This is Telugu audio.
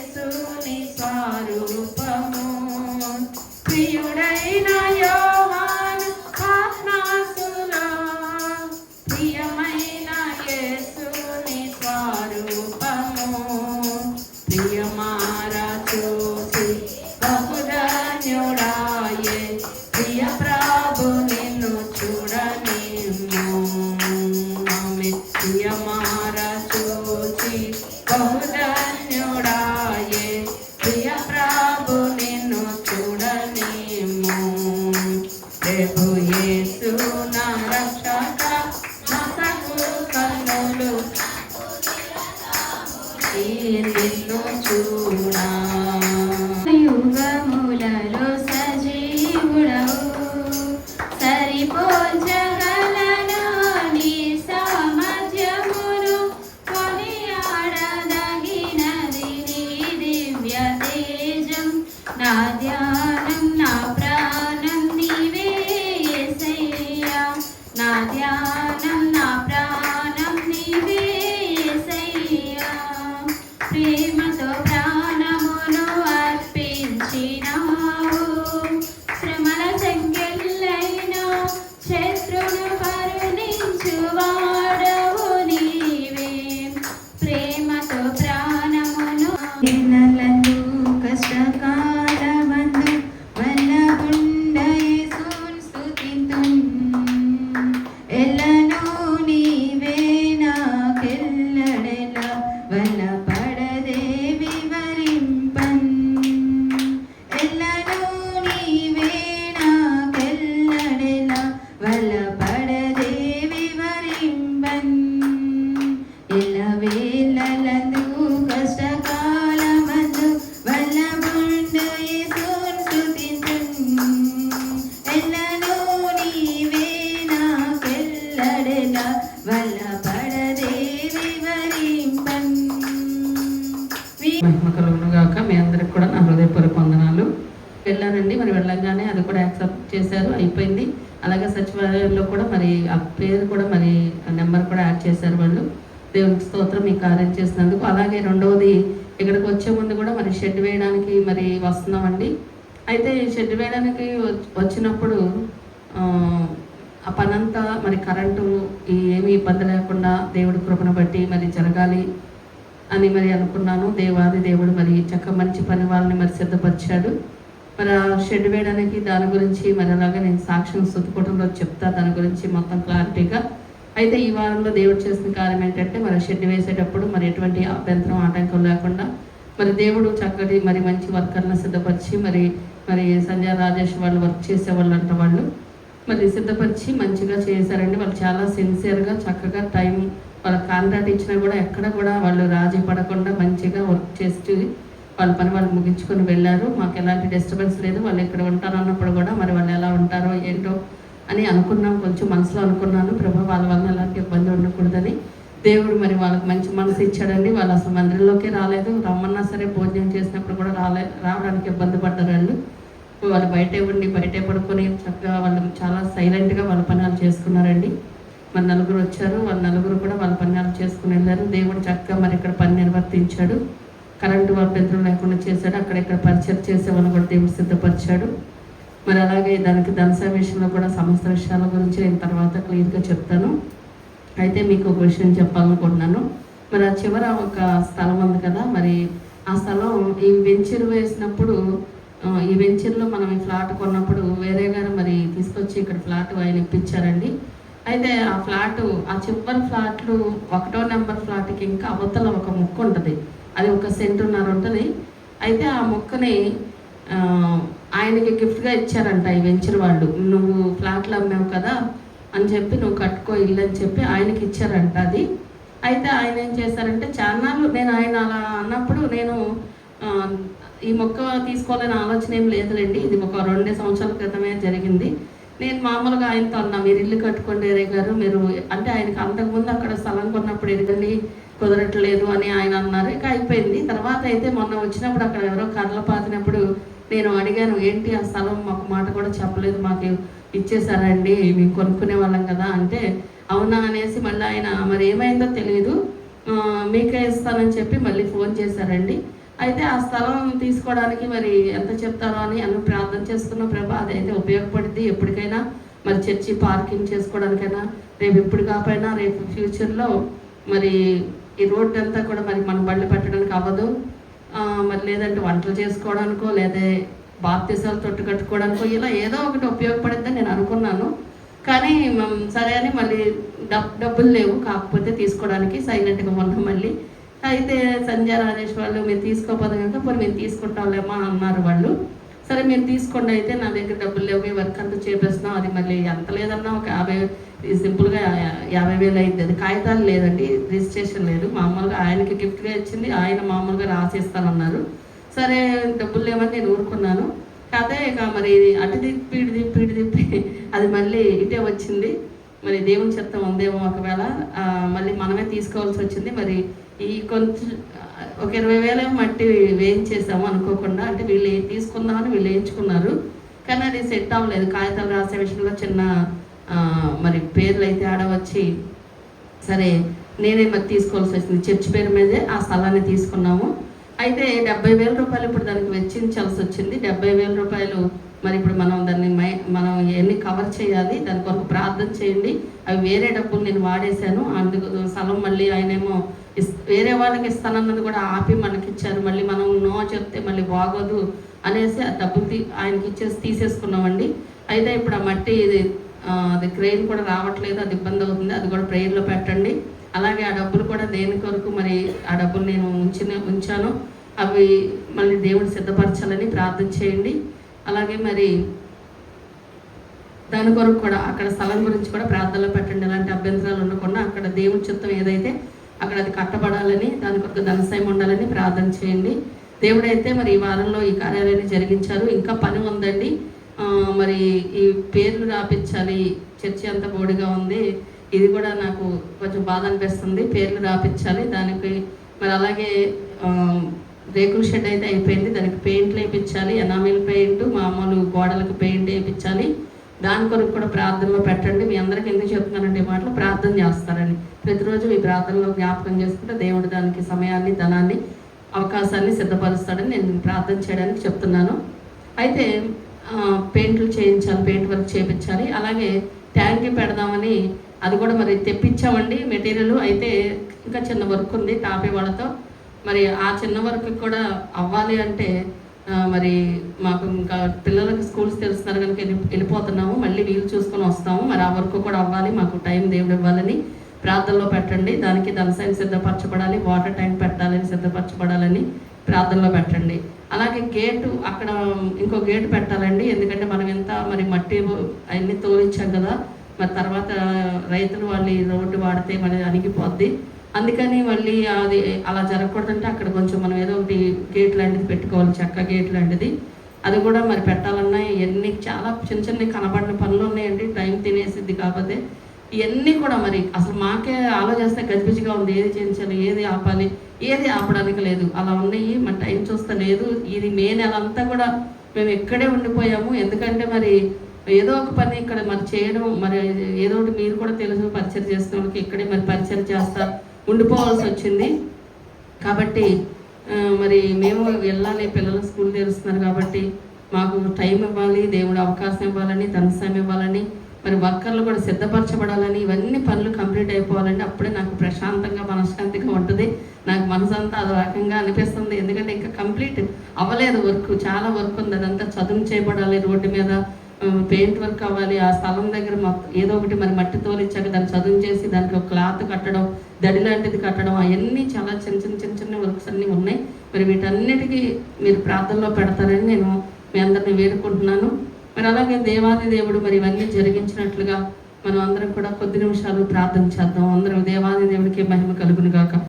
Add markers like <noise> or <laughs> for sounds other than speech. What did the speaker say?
యేసుని స్వరూపము. ప్రియుడైన ప్రభు యేసు నా రక్షక నా కన్నులు నిన్ను చూడా হবে గాక మీ అందరికి కూడా నా హృదయపూర్వక వందనాలు. వెళ్ళానండి మరి వెళ్ళంగానే అది కూడా యాక్సెప్ట్ చేశారు అయిపోయింది. అలాగే సచివాలయంలో కూడా మరి ఆ పేరు కూడా మరి నెంబర్ కూడా యాడ్ చేశారు వాళ్ళు. దేవునికి స్తోత్రం ఈ కార్యం చేసినందుకు. అలాగే రెండవది ఇక్కడికి వచ్చే ముందు కూడా మరి షెడ్ వేయడానికి మరి వస్తున్నామండి. అయితే షెడ్ వేయడానికి వచ్చినప్పుడు ఆ, పనంతా మరి కరెంటు ఏమి ఇబ్బంది లేకుండా దేవుడి కృపను బట్టి మరి జరగాలి అని మరి అనుకున్నాను. దేవాది దేవుడు మరి చక్క మంచి పని వాళ్ళని మరి సిద్ధపరిచాడు. మరి ఆ షెడ్ వేయడానికి దాని గురించి మరి అలాగే నేను సాక్ష్యం స్థుతికూటంలో చెప్తా దాని గురించి మొత్తం క్లారిటీగా. అయితే ఈ వారంలో దేవుడు చేసిన కార్యం ఏంటంటే మరి షెడ్ వేసేటప్పుడు మరి ఎటువంటి అభ్యంతరం ఆటంకం లేకుండా మరి దేవుడు చక్కటి మరి మంచి వర్కర్లను సిద్ధపరిచి మరి మరి సంజయ్ రాజేష్ వాళ్ళు వర్క్ చేసే వాళ్ళు అంట వాళ్ళు. మరి సిద్ధపరిచి మంచిగా చేశారండి. వాళ్ళు చాలా సిన్సియర్గా చక్కగా టైం వాళ్ళ కాంట్రాక్ట్ ఇచ్చినా కూడా ఎక్కడ కూడా వాళ్ళు రాజీ పడకుండా మంచిగా వర్క్ చేసి వాళ్ళ పని వాళ్ళు ముగించుకొని వెళ్ళారు. మాకు ఎలాంటి డిస్టర్బెన్స్ లేదు. వాళ్ళు ఇక్కడ ఉంటారన్నప్పుడు కూడా మరి వాళ్ళు ఎలా ఉంటారో ఏంటో అని అనుకున్నాం. కొంచెం మనసులో అనుకున్నాను. ప్రభు వాళ్ళ వల్ల ఎలాంటి ఇబ్బంది ఉండకూడదని. దేవుడు మరి వాళ్ళకి మంచి మనసు ఇచ్చాడండి. వాళ్ళు అసలు మందిరంలోకి రాలేదు. రమ్మన్నా సరే భోజనం చేసినప్పుడు కూడా రాలే రావడానికి ఇబ్బంది పడ్డారు వాళ్ళు బయట బయటే ఉండి బయటే పడుకొని చక్కగా వాళ్ళు చాలా సైలెంట్గా వాళ్ళ పనులు చేసుకున్నారండి. మరి నలుగురు వచ్చారు. వాళ్ళ నలుగురు కూడా వాళ్ళ పనులు చేసుకుని వెళ్ళారు. దేవుడు చక్కగా మరి ఇక్కడ పని నిర్వర్తించాడు. కరెంటు అభ్యంతరం లేకుండా చేశాడు. అక్కడ ఇక్కడ పరిచయం చేసే వాళ్ళు కూడా దేవుడు సిద్ధపరిచాడు. మరి అలాగే దానికి ధనస విషయంలో కూడా సమస్త విషయాల గురించి నేను తర్వాత క్లియర్గా చెప్తాను. అయితే మీకు ఒక విషయం చెప్పాలనుకుంటున్నాను. మరి ఆ చివర ఒక స్థలం ఉంది కదా. మరి ఆ స్థలం ఈ వెంచర్ వేసినప్పుడు ఈ వెంచర్లో మనం ఈ ఫ్లాట్ కొన్నప్పుడు వేరే గారు మరి తీసుకొచ్చి ఇక్కడ ఫ్లాట్ ఆయన ఇప్పించారండి. అయితే ఆ ఫ్లాట్ ఆ చివరి ఫ్లాట్లు ఒకటో నెంబర్ ఫ్లాట్కి ఇంకా అవతల ఒక ముక్క ఉంటుంది. అది ఒక సెంటున్నర ఉంటుంది. అయితే ఆ ముక్కని ఆయనకి గిఫ్ట్గా ఇచ్చారంట ఈ వెంచర్ వాళ్ళు. నువ్వు ఫ్లాట్లు అమ్మావు కదా అని చెప్పి నువ్వు కట్టుకో ఇల్లు అని చెప్పి ఆయనకి ఇచ్చారంట అది. అయితే ఆయన ఏం చేశారంటే చాన్నాళ్ళు నేను ఆయన అలా అన్నప్పుడు నేను ఈ మొక్క తీసుకోవాలని ఆలోచన ఏం లేదులేండి. ఇది ఒక రెండు సంవత్సరాల క్రితమే జరిగింది. నేను మామూలుగా ఆయనతో అన్నా మీరు ఇల్లు కట్టుకోండి రే గారు మీరు అంటే ఆయనకి అంతకుముందు అక్కడ స్థలం కొన్నప్పుడు ఎదగండి కుదరట్లేదు అని ఆయన అన్నారు. ఇక అయిపోయింది. తర్వాత అయితే మొన్న వచ్చినప్పుడు అక్కడ ఎవరో కర్రలు పాతినప్పుడు నేను అడిగాను ఏంటి ఆ స్థలం? మాకు మాట కూడా చెప్పలేదు మాకు ఇచ్చేసారండి మేము కొనుక్కునే వాళ్ళం కదా అంటే అవునా అనేసి మళ్ళీ ఆయన మరి ఏమైందో తెలియదు మీకే ఇస్తానని చెప్పి మళ్ళీ ఫోన్ చేశారండి. అయితే ఆ స్థలం తీసుకోవడానికి మరి ఎంత చెప్తారో అని అను ప్రార్థన చేసుకున్న ప్రభా అదైతే ఉపయోగపడుద్ది ఎప్పటికైనా మరి చర్చి పార్కింగ్ చేసుకోవడానికైనా రేపు ఇప్పుడు కాకపోయినా రేపు ఫ్యూచర్లో మరి ఈ రోడ్డు అంతా కూడా మరి మనం బళ్ళు పెట్టడానికి అవ్వదు. మరి లేదంటే వంటలు చేసుకోవడానికో లేదా బాప్తీసాలు తొట్టు కట్టుకోవడానికో ఇలా ఏదో ఒకటి ఉపయోగపడిద్దని నేను అనుకున్నాను. కానీ సరే అని మళ్ళీ డబ్బు డబ్బులు లేవు. కాకపోతే తీసుకోవడానికి సైలెంట్గా ఉన్నాం మళ్ళీ. అయితే సంజయ్ రాజేష్ వాళ్ళు మీరు తీసుకోపోదు కనుక మరి మేము తీసుకుంటాంలేమా అన్నారు వాళ్ళు. సరే మీరు తీసుకోండి అయితే నా దగ్గర డబ్బులు లేవు మీ వర్క్ అంతా చేపేస్తున్నాం అది మళ్ళీ ఎంత లేదన్నా ఒక యాభై సింపుల్గా యాభై వేలు అయింది. అది కాగితాలు లేదండి రిజిస్ట్రేషన్ లేదు. మామూలుగా ఆయనకి గిఫ్ట్గా ఇచ్చింది ఆయన మామూలుగా రాసిస్తానన్నారు. సరే డబ్బులు లేవని నేను ఊరుకున్నాను. కాకపోతే ఇక మరి అటు తిప్పి ఇటు తిప్పి ఇటు తిప్పి <laughs> అది మళ్ళీ ఇటే వచ్చింది. మరి దేవుని చెత్తం ఉందేమో ఒకవేళ మళ్ళీ మనమే తీసుకోవాల్సి వచ్చింది. మరి ఈ కొంచెం ఒక ఇరవై వేల మట్టి వేయించేసాము అనుకోకుండా అంటే వీళ్ళు తీసుకుందామని వీళ్ళు వేయించుకున్నారు. కానీ అది సెట్ అవ్వలేదు. కాగితాలు రాసే విషయంలో చిన్న మరి పేర్లు అయితే ఆడ వచ్చి సరే నేనే మరి తీసుకోవాల్సి వచ్చింది. చర్చ్ పేరు మీదే ఆ స్థలాన్ని తీసుకున్నాము. అయితే డెబ్బై వేల రూపాయలు ఇప్పుడు దానికి వెచ్చించాల్సి వచ్చింది. డెబ్బై వేల రూపాయలు మరి ఇప్పుడు మనం దాన్ని మై మనం ఎన్ని కవర్ చేయాలి దాని కొరకు ప్రార్థన చేయండి. అవి వేరే డబ్బులు నేను వాడేశాను. అందుకు స్థలం మళ్ళీ ఆయనేమో ఇస్ వేరే వాళ్ళకి ఇస్తానన్నది కూడా ఆపి మనకి ఇచ్చారు మళ్ళీ మనం నో చెప్తే మళ్ళీ బాగోదు అనేసి ఆ డబ్బులు తీ ఆయనకి ఇచ్చేసి తీసేసుకున్నామండి. అయితే ఇప్పుడు ఆ మట్టి ఇది అది క్రెయిన్ కూడా రావట్లేదు. అది ఇబ్బంది అవుతుంది. అది కూడా ప్రేయర్లో పెట్టండి. అలాగే ఆ డబ్బులు కూడా దేని కొరకు మరి ఆ డబ్బులు నేను ఉంచిన ఉంచాను అవి మళ్ళీ దేవుడు సిద్ధపరచాలని ప్రార్థన చేయండి. అలాగే మరి దాని కొరకు కూడా అక్కడ స్థలం గురించి కూడా ప్రార్థనలో పెట్టండి. ఎలాంటి అభ్యంతరాలు ఉండకుండా అక్కడ దేవుడి చిత్తం ఏదైతే అక్కడ అది కట్టబడాలని దాని కొరకు ధనసాయం ఉండాలని ప్రార్థన చేయండి. దేవుడైతే మరి ఈ వారంలో ఈ కార్యాలయాన్ని జరిగించారు. ఇంకా పని ఉందండి. మరి ఈ పేర్లు రాపించాలి. చర్చి అంత బోడిగా ఉంది. ఇది కూడా నాకు కొంచెం బాధ అనిపిస్తుంది. పేర్లు రాపించాలి. దానికి మరి అలాగే రేకుల షెడ్ అయితే అయిపోయింది. దానికి పెయింట్లు వేయించాలి. ఎనామిల్ పెయింట్ మామూలు గోడలకు పెయింట్ వేయించాలి. దాని కొరకు కూడా ప్రార్థనలో పెట్టండి. మీ అందరికి ఎందుకు చెప్తున్నానంటే మాటలు? ప్రార్థన చేస్తారని. ప్రతిరోజు మీ ప్రార్థనలో జ్ఞాపకం చేసుకుంటే దేవుడు దానికి సమయాన్ని ధనాన్ని అవకాశాన్ని సిద్ధపరుస్తాడని నేను ప్రార్థన చేయడానికి చెప్తున్నాను. అయితే పెయింట్లు చేయించాలి పెయింట్ వర్క్ చేయించాలి. అలాగే ట్యాంక్ పెడదామని అది కూడా మరి తెప్పించామండి మెటీరియల్. అయితే ఇంకా చిన్న వర్క్ ఉంది టాపే వాళ్ళతో. మరి ఆ చిన్న వరకు కూడా అవ్వాలి అంటే మరి మాకు ఇంకా పిల్లలకి స్కూల్స్ తెలుస్తున్నారు కనుక వెళ్ళి వెళ్ళిపోతున్నాము మళ్ళీ వీలు చూసుకొని వస్తాము. మరి ఆ వరకు కూడా అవ్వాలి మాకు టైం దేవుడు ఇవ్వాలని ప్రార్థనలో పెట్టండి. దానికి ధనసాయం సిద్ధపరచబడాలి వాటర్ ట్యాంక్ పెట్టాలని సిద్ధపరచబడాలని ప్రార్థనలో పెట్టండి. అలాగే గేటు అక్కడ ఇంకో గేటు పెట్టాలండి. ఎందుకంటే మనం ఎంత మరి మట్టి అవన్నీ తోలించాం కదా. మరి తర్వాత రైతులు వాళ్ళు రోడ్డు వాడితే మరి అణిగిపోద్ది. అందుకని మళ్ళీ అది అలా జరగకూడదంటే అక్కడ కొంచెం మనం ఏదో ఒకటి గేట్ లాంటిది పెట్టుకోవాలి చెక్క గేట్ లాంటిది. అది కూడా మరి పెట్టాలన్నా ఇవన్నీ చాలా చిన్న చిన్న కనబడిన పనులు ఉన్నాయండి టైం తినేసిద్ది కాకపోతే. ఇవన్నీ కూడా మరి అసలు మాకే ఆలోచిస్తే గజిబిజిగా ఉంది ఏది చేయించాలి ఏది ఆపాలి ఏది ఆపడానికి లేదు. అలా ఉన్నాయి మన టైం చూస్తే లేదు. ఇది మే నెల అంతా కూడా మేము ఇక్కడే ఉండిపోయాము. ఎందుకంటే మరి ఏదో ఒక పని ఇక్కడ మరి చేయడం మరి ఏదో ఒకటి మీరు కూడా తెలుసు పరిచయం చేస్తున్న వాళ్ళకి ఇక్కడే మరి పరిచయం చేస్తా ఉండిపోవాల్సి వచ్చింది. కాబట్టి మరి మేము వెళ్ళాలి పిల్లలు స్కూల్ తెరుస్తున్నారు కాబట్టి మాకు టైం ఇవ్వాలి దేవుడు అవకాశం ఇవ్వాలని ధనసాయం ఇవ్వాలని మరి వర్కర్లు కూడా సిద్ధపరచబడాలని ఇవన్నీ పనులు కంప్లీట్ అయిపోవాలంటే అప్పుడే నాకు ప్రశాంతంగా మనశ్శాంతిగా ఉంటుంది. నాకు మనసు అంతా అదో రకంగా అనిపిస్తుంది. ఎందుకంటే ఇంకా కంప్లీట్ అవ్వలేదు వర్క్. చాలా వర్క్ ఉంది. అదంతా చదును చేయబడాలి రోడ్డు మీద. పెయింట్ వర్క్ అవ్వాలి ఆ స్థలం దగ్గర ఏదో ఒకటి మరి మట్టి తోలిచ్చాక దాన్ని చదును చేసి దానికి ఒక క్లాత్ కట్టడం దడి లాంటిది కట్టడం అవన్నీ చాలా చిన్న చిన్న చిన్న చిన్న వర్క్స్ అన్నీ ఉన్నాయి. మరి వీటన్నిటికీ మీరు ప్రార్థనలో పెడతారని నేను మీ అందరిని వేడుకుంటున్నాను. మరి అలాగే దేవాది దేవుడు మరి ఇవన్నీ జరిగించినట్లుగా మనం అందరం కూడా కొద్ది నిమిషాలు ప్రార్థన చేద్దాం. అందరం దేవాది దేవుడికి మహిమ కలుగును గాక